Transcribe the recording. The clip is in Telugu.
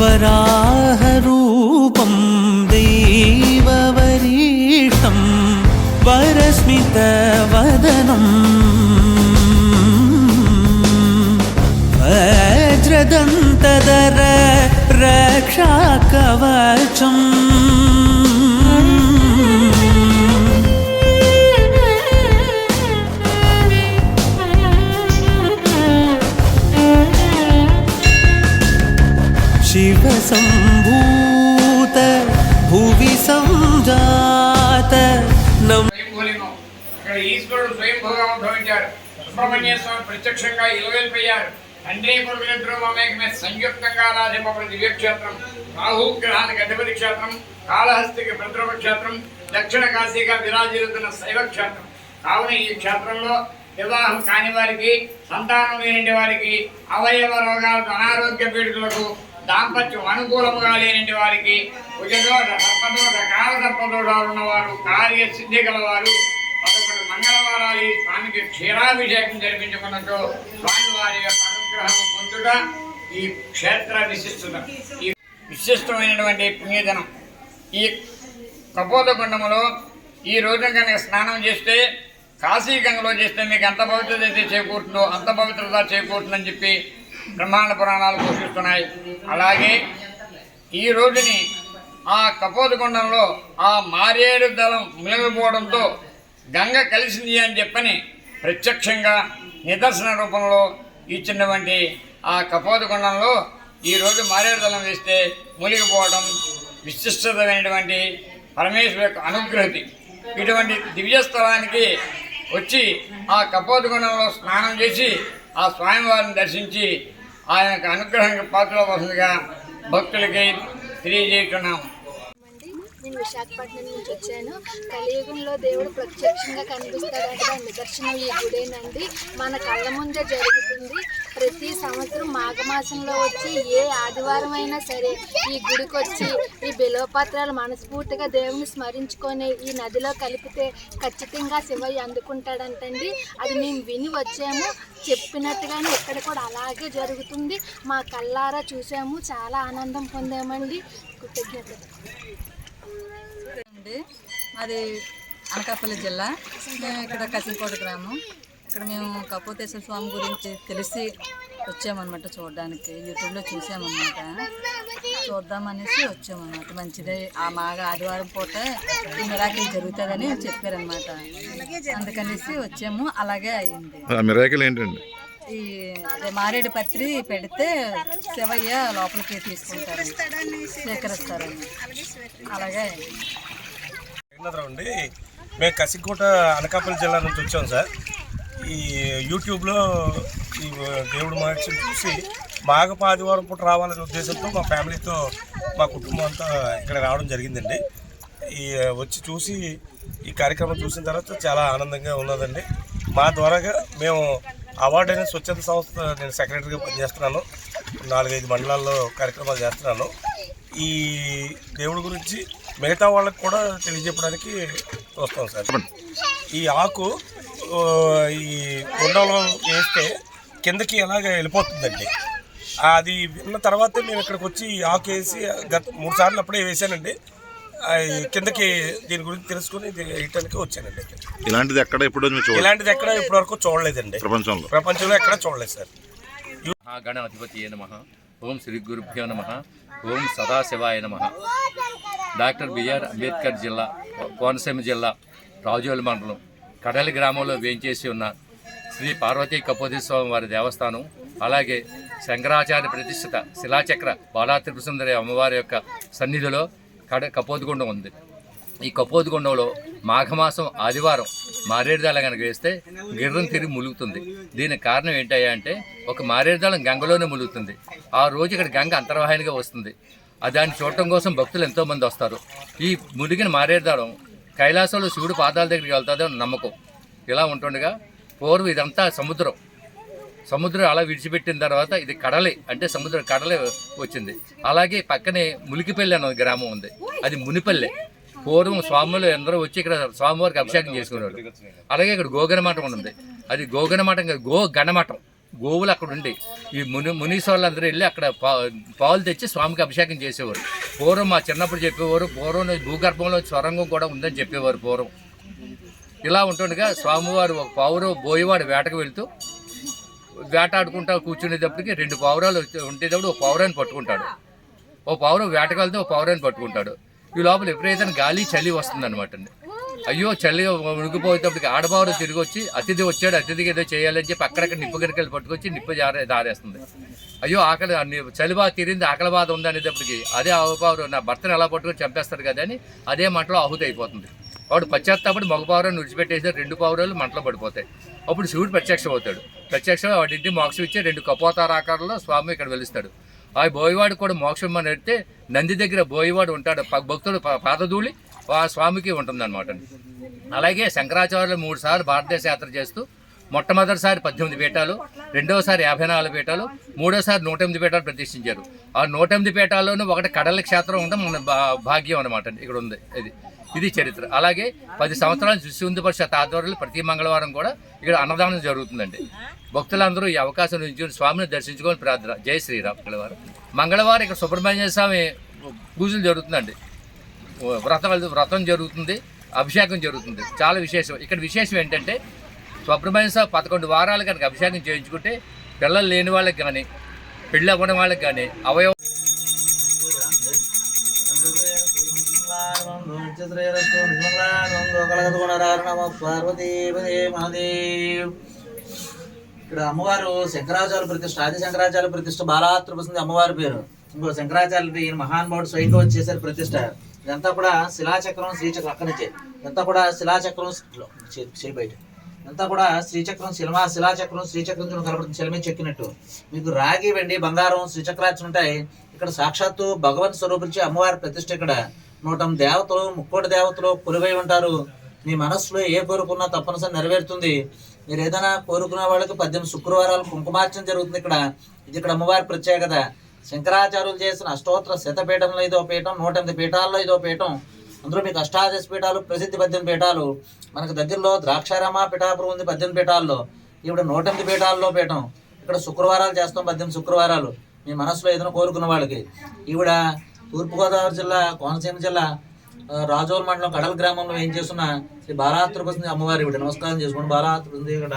वराहरूपं दैववरीष्टं वरस्मितवदनम् वज्रदन्तदर रक्षाकवचम् शिवसम्भूत भुवि सञ्जात नम స్వయంభూలింగం ఇక్కడ ఈశ్వరుడు స్వయంభూగా ఉద్భవించారు సుబ్రహ్మణ్య స్వామి ప్రత్యక్షంగా ఇలవెల్పోయారు తండ్రి కొడుకులిద్దరూ మమేకమే సంయుక్తంగా ఆరాధింపబడి దివ్యక్షేత్రం రాహు గ్రహానికి అధిపతి క్షేత్రం కాళహస్తికి భద్రవ క్షేత్రం దక్షిణ కాశీగా విరాజిల్లుతున్న శైవ క్షేత్రం కావున ఈ క్షేత్రంలో వివాహం కాని వారికి సంతానం లేని వారికి అవయవ రోగాలకు అనారోగ్య పీడితులకు దాంపత్యం అనుకూలముగా లేని వారికి కుజదోష సర్పదోష కాల సర్పదోషాలు ఉన్నవారు కార్య సిద్ధి గలవారు పదకొండు మంగళవారాలు ఈ స్వామికి క్షీరాభిషేకం జరిపించుకున్నట్టు స్వామివారి యొక్క అనుగ్రహం పొందుట ఈ క్షేత్ర విశిష్టత. ఈ విశిష్టమైనటువంటి పుణ్యదనం. ఈ కపోతకుండములో ఈ రోజున కనుక స్నానం చేస్తే కాశీ గంగలో చేస్తే మీకు ఎంత పవిత్రత అయితే చేకూరుతుందో అంత పవిత్రత చేకూరుతుందని చెప్పి బ్రహ్మాండ పురాణాలు పోషిస్తున్నాయి. అలాగే ఈ రోజుని ఆ కపోతగుండంలో ఆ మారేడు దళం మిలగిపోవడంతో గంగ కలిసింది అని చెప్పని ప్రత్యక్షంగా నిదర్శన రూపంలో ఇచ్చినటువంటి ఆ కపోతగుండంలో ఈరోజు మారేడు దళం వేస్తే మునిగిపోవడం విశిష్టమైనటువంటి పరమేశ్వర యొక్క అనుగ్రహతి. ఇటువంటి దివ్యస్థలానికి వచ్చి ఆ కపోతగుండంలో స్నానం చేసి ఆ స్వామివారిని దర్శించి ఆయనకు యొక్క పాత్ర వస్తుందిగా. భక్తులకి తెలియజేస్తున్నాము నేను విశాఖపట్నం నుంచి వచ్చాను. కలియుగంలో దేవుడు ప్రత్యక్షంగా కనిపిస్తాడంటే దాని నిదర్శనం ఈ గుడేనండి. మన కళ్ళ ముందే జరుగుతుంది. ప్రతి సంవత్సరం మాఘమాసంలో వచ్చి ఏ ఆదివారం అయినా సరే ఈ గుడికి వచ్చి ఈ బిలోపత్రాలు మనస్ఫూర్తిగా దేవుని స్మరించుకొని ఈ నదిలో కలిపితే ఖచ్చితంగా శివయ్య అందుకుంటాడంటండి. అది మేము విని వచ్చాము. చెప్పినట్టుగానే ఇక్కడ కూడా అలాగే జరుగుతుంది. మా కళ్ళారా చూసాము. చాలా ఆనందం పొందామండి. కృతజ్ఞతలు. అండి. మాది అనకాపల్లి జిల్లా. మేము ఇక్కడ కసింకోట గ్రామం. ఇక్కడ మేము కపోతేశ్వర స్వామి గురించి తెలిసి వచ్చామన్నమాట చూడడానికి. యూట్యూబ్లో చూసామన్నమాట. చూద్దామనేసి వచ్చామన్నమాట. మంచిదే. ఆ మాగ ఆదివారం పూట ఈ మిరాకిల్ జరుగుతుందని చెప్పారనమాట అందుకనేసి వచ్చాము. అలాగే అయ్యింది మిరాకిల్ ఏంటండి? ఈ మారేడు పత్రి పెడితే శివయ్య లోపలికి తీసుకుంటారు. స్వీకరిస్తారు అలాగే. అండి మేము కసికోట అనకాపల్లి జిల్లా నుంచి వచ్చాం సార్. ఈ యూట్యూబ్లో ఈ దేవుడు మహర్షిని చూసి మాఘ ఆదివారం పూట రావాలనే ఉద్దేశంతో మా ఫ్యామిలీతో మా కుటుంబం అంతా ఇక్కడ రావడం జరిగిందండి. ఈ వచ్చి చూసి ఈ కార్యక్రమం చూసిన తర్వాత చాలా ఆనందంగా ఉన్నదండి. మా ద్వారాగా మేము అవార్డు అనేది స్వచ్ఛంద సంస్థ నేను సెక్రటరీగా పనిచేస్తున్నాను. నాలుగైదు మండలాల్లో కార్యక్రమాలు చేస్తున్నాను. ఈ దేవుడి గురించి మిగతా వాళ్ళకి కూడా తెలియజెప్పడానికి వస్తాం సార్. ఈ ఆకు ఈ గుండంలో వేస్తే కిందకి ఎలాగ వెళ్ళిపోతుందండి? అది విన్న తర్వాతే మేము ఇక్కడికి వచ్చి ఈ ఆకు వేసి గత మూడు సార్లు అప్పుడే వేసానండి. కిందకి దీని గురించి తెలుసుకుని ఇది వేయటానికి వచ్చానండి ఇలాంటిది ఎక్కడ ఎప్పుడో ఇలాంటిది ఎక్కడ ఇప్పటివరకు చూడలేదండి. ప్రపంచంలో? ప్రపంచంలో ఎక్కడ చూడలేదు సార్. మహాగణాధిపతి నమ? ఓం శ్రీ గురుభ్యో నమ. ఓం సదాశివాయ నమ. డాక్టర్ బిఆర్ అంబేద్కర్ జిల్లా కోనసీమ జిల్లా రాజోలి మండలం కడలి గ్రామంలో వేంచేసి ఉన్న శ్రీ పార్వతీ కపోతీస్వామి వారి దేవస్థానం అలాగే శంకరాచార్య ప్రతిష్ఠిత శిలాచక్ర బాలా త్రిపుసుందరి అమ్మవారి యొక్క సన్నిధిలో కడ కపోతుగుండం ఉంది. ఈ కపోతుగుండంలో మాఘమాసం ఆదివారం మారేడుదాల కనుక వేస్తే గిర్రం తిరిగి ములుగుతుంది. దీనికి కారణం ఏంటయ్యా అంటే ఒక మారేడుదాలం గంగలోనే ములుగుతుంది. ఆ రోజు ఇక్కడ గంగ అంతర్వాహినిగా వస్తుంది. దాన్ని చూడటం కోసం భక్తులు ఎంతోమంది వస్తారు. ఈ మునిగిన మారేడుదాలం కైలాసంలో శివుడు పాదాల దగ్గరికి వెళ్తుందని నమ్మకం. ఇలా ఉంటుండగా పూర్వం ఇదంతా సముద్రం. సముద్రం అలా విడిచిపెట్టిన తర్వాత ఇది కడలే అంటే సముద్రం కడలే వచ్చింది. అలాగే పక్కనే ములికిపల్లి అన్న గ్రామం ఉంది. అది మునిపల్లె. పూర్వం స్వాములు అందరూ వచ్చి ఇక్కడ స్వామివారికి అభిషేకం చేసుకునేవారు అలాగే ఇక్కడ గోగనమఠం ఉంది. అది గోగనమఠం కాదు గో గణమఠం గోవులు అక్కడ ఉండి ఈ ముని మునీశ్వర్లందరూ వెళ్ళి అక్కడ పా పాలు తెచ్చి స్వామికి అభిషేకం చేసేవారు. పూర్వం మా చిన్నప్పుడు చెప్పేవారు పూర్వం భూగర్భంలో స్వరంగం కూడా ఉందని చెప్పేవారు పూర్వం. ఇలా ఉంటుండగా స్వామివారు ఒక పావురు బోయవాడు వేటకు వెళ్తూ వేటాడుకుంటా కూర్చునేటప్పటికి రెండు పావురాలు ఉండేటప్పుడు ఒక పావురాన్ని పట్టుకుంటాడు. ఓ పావురం వేటకు వెళ్తే ఓ పావురాన్ని పట్టుకుంటాడు. ఈ లోపల ఎప్పుడైతే గాలి చలి వస్తుంది అనమాట అండి. అయ్యో చలి ఉణికిపోయేటప్పటికి ఆడబావురు తిరిగి వచ్చి అతిథి వచ్చాడు అతిథికి ఏదో చేయాలని చెప్పి అక్కడక్కడ నిప్పు గిరికలు పట్టుకొచ్చి నిప్పు జారే దారేస్తుంది అయ్యో ఆకలి చలి బాధ తీరింది ఆకలి బాధ ఉంది అనేటప్పటికి అదే ఆవుపావురు నా భర్తను ఎలా పట్టుకొని చంపేస్తాడు కదా అని అదే మంటలో ఆహుతి అయిపోతుంది. వాడు పశ్చాత్తాపడి మగ పావురాన్ని విడిచిపెట్టేసి రెండు పావురాలు మంటలో పడిపోతాయి. అప్పుడు శివుడు ప్రత్యక్షం అవుతాడు ప్రత్యక్షం వాడింటి మోక్షం ఇచ్చే రెండు కపోతారాకారంలో స్వామి ఇక్కడ వెలుస్తాడు. ఆ బోయవాడు కూడా మోక్షం అని అడిగితే నంది దగ్గర బోయవాడు ఉంటాడు. ప- భక్తుడు పాదధూళి ఆ స్వామికి ఉంటుందన్నమాట. అలాగే శంకరాచార్యులు మూడు సార్లు భారతదేశ యాత్ర చేస్తూ మొట్టమొదటిసారి పద్దెనిమిది పీఠాలు రెండవసారి యాభై నాలుగు పీఠాలు మూడోసారి నూట ఎనిమిది పీఠాలు ప్రతిష్ఠించారు. ఆ నూట ఎనిమిది పీఠాల్లోనూ ఒకటి కడల క్షేత్రం ఉండడం మన భా- భాగ్యం అనమాట ఇక్కడ ఉంది. ఇది ఇది చరిత్ర. అలాగే పది సంవత్సరాల శిశుందు పరిషత్ ఆధ్వర్యంలో ప్రతి మంగళవారం కూడా ఇక్కడ అన్నదానం జరుగుతుందండి. భక్తులందరూ ఈ అవకాశం నుంచి స్వామిని దర్శించుకొని ప్రార్థన. జై శ్రీరామ్. మంగళవారం. మంగళవారం ఇక్కడ సుబ్రహ్మణ్య స్వామి పూజలు జరుగుతుందండి. వ్రతం వ్రతం జరుగుతుంది అభిషేకం జరుగుతుంది. చాలా విశేషం. ఇక్కడ విశేషం ఏంటంటే సుబ్రహ్మణ్య స్వామి పదకొండు వారాలు కనుక అభిషేకం చేయించుకుంటే పిల్లలు లేని వాళ్ళకి కానీ పెళ్ళి అవ్వని వాళ్ళకి కానీ అవయవ ఇక్కడ అమ్మవారు శంకరాచార్య ప్రతిష్ట ఆది శంకరాచార్య ప్రతిష్ట బాలాత్రపసింది అమ్మవారి పేరు. ఇంకో శంకరాచార్యుడు ఈయన మహానుభావుడు స్వయంగా వచ్చేసారు ప్రతిష్ట. ఇదంతా కూడా శిలాచక్రం శ్రీచక్రం అక్కడి నుంచే. ఇదంతా కూడా శిలాచక్రం చేయి బయట. అంతా కూడా శ్రీచక్రం శిలమా శిలాచక్రం శ్రీచక్రం కలపడం శిలమే చెక్కినట్టు. మీకు రాగి వెండి బంగారం శ్రీచక్రాచి ఉంటాయి. ఇక్కడ సాక్షాత్తు భగవత్ స్వరూపించి అమ్మవారి ప్రతిష్ట ఇక్కడ. నూటం దేవతలు ముక్కోటి దేవతలు కొలువై ఉంటారు. మీ మనస్సులో ఏ కోరుకున్నా తప్పనిసరి నెరవేరుతుంది. మీరు ఏదైనా కోరుకున్న వాళ్ళకి పద్దెనిమిది శుక్రవారాలు కుంకుమార్చన జరుగుతుంది ఇక్కడ. ఇది ఇక్కడ అమ్మవారి ప్రత్యేకత. శంకరాచార్యులు చేసిన అష్టోత్తర శతపీఠంలో ఇదో పీఠం నూట ఎనిమిది పీఠాల్లో ఇదో పీఠం. అందులో మీకు అష్టాదశ పీఠాలు ప్రసిద్ధి పద్దెనిమిది పీఠాలు మనకు దగ్గరలో ద్రాక్షారామ పీఠాపురం ఉంది పద్దెనిమిది పీఠాల్లో ఇప్పుడు నూట ఎనిమిది పీఠాల్లో పీఠం. ఇక్కడ శుక్రవారాలు చేస్తాం పద్దెనిమిది శుక్రవారాలు. మీ మనసులో ఏదైనా కోరుకున్న వాళ్ళకి. ఈవిడ తూర్పుగోదావరి జిల్లా కోనసీమ జిల్లా రాజోల్ మండలం కడల గ్రామంలో ఏం చేస్తున్న శ్రీ బాలాత్రపసింది అమ్మవారి ఇవిడ నమస్కారం చేసుకోండి బాలాత్రపసింది ఇక్కడ